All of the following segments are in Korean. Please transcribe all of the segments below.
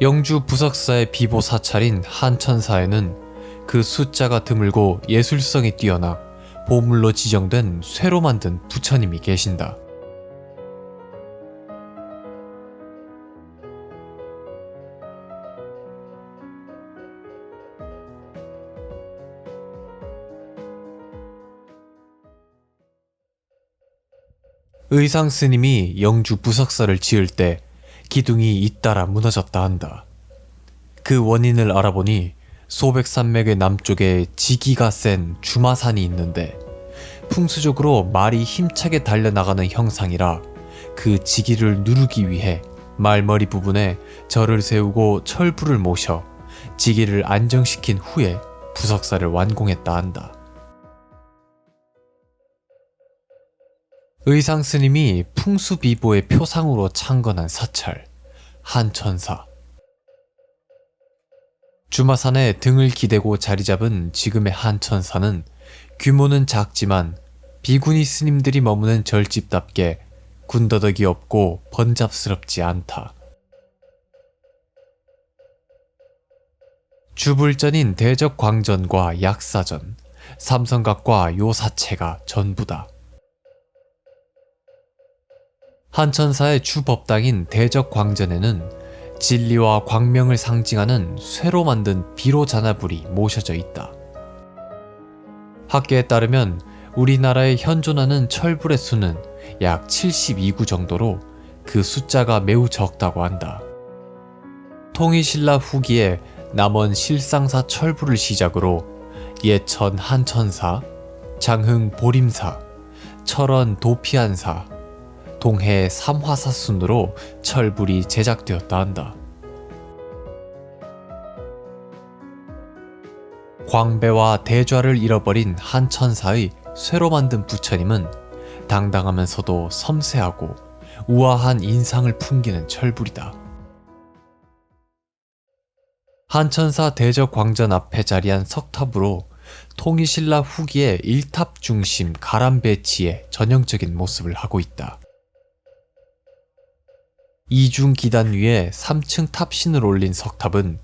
영주 부석사의 비보 사찰인 한천사에는 그 숫자가 드물고 예술성이 뛰어나 보물로 지정된 쇠로 만든 부처님이 계신다. 의상 스님이 영주 부석사를 지을 때 기둥이 잇따라 무너졌다 한다. 그 원인을 알아보니 소백산맥의 남쪽에 지기가 센 주마산이 있는데 풍수적으로 말이 힘차게 달려나가는 형상이라 그 지기를 누르기 위해 말머리 부분에 절을 세우고 철부를 모셔 지기를 안정시킨 후에 부석사를 완공했다 한다. 의상 스님이 풍수비보의 표상으로 창건한 사찰 한천사 주마산에 등을 기대고 자리 잡은 지금의 한천사는 규모는 작지만 비구니 스님들이 머무는 절집답게 군더더기 없고 번잡스럽지 않다. 주불전인 대적광전과 약사전, 삼성각과 요사체가 전부다. 한천사의 주법당인 대적광전에는 진리와 광명을 상징하는 쇠로 만든 비로 잔나불이 모셔져 있다. 학계에 따르면 우리나라에 현존하는 철불의 수는 약 72구 정도로 그 숫자가 매우 적다고 한다. 통일신라 후기에 남원 실상사 철불을 시작으로 예천 한천사, 장흥 보림사, 철원 도피안사, 동해 삼화사 순으로 철불이 제작되었다 한다. 광배와 대좌를 잃어버린 한 천사의 쇠로 만든 부처님은 당당하면서도 섬세하고 우아한 인상을 풍기는 철불이다. 한천사 대적 광전 앞에 자리한 석탑으로 통일신라 후기의 일탑 중심 가람 배치의 전형적인 모습을 하고 있다. 이중 기단 위에 3층 탑신을 올린 석탑은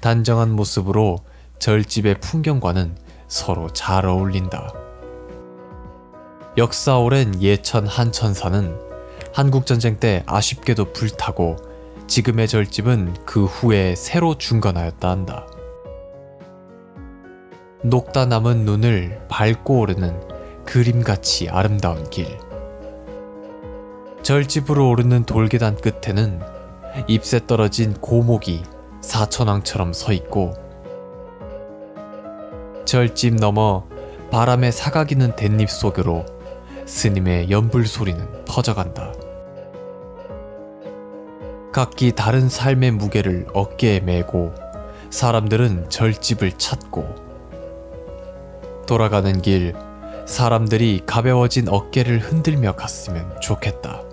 단정한 모습으로 절집의 풍경과는 서로 잘 어울린다. 역사 오랜 예천 한천사는 한국전쟁 때 아쉽게도 불타고 지금의 절집은 그 후에 새로 중건하였다 한다. 녹다 남은 눈을 밟고 오르는 그림같이 아름다운 길. 절집으로 오르는 돌계단 끝에는 잎새 떨어진 고목이 사천왕처럼 서 있고 절집 너머 바람에 사각이는 댄잎 속으로 스님의 연불 소리는 퍼져간다. 각기 다른 삶의 무게를 어깨에 메고 사람들은 절집을 찾고 돌아가는 길 사람들이 가벼워진 어깨를 흔들며 갔으면 좋겠다.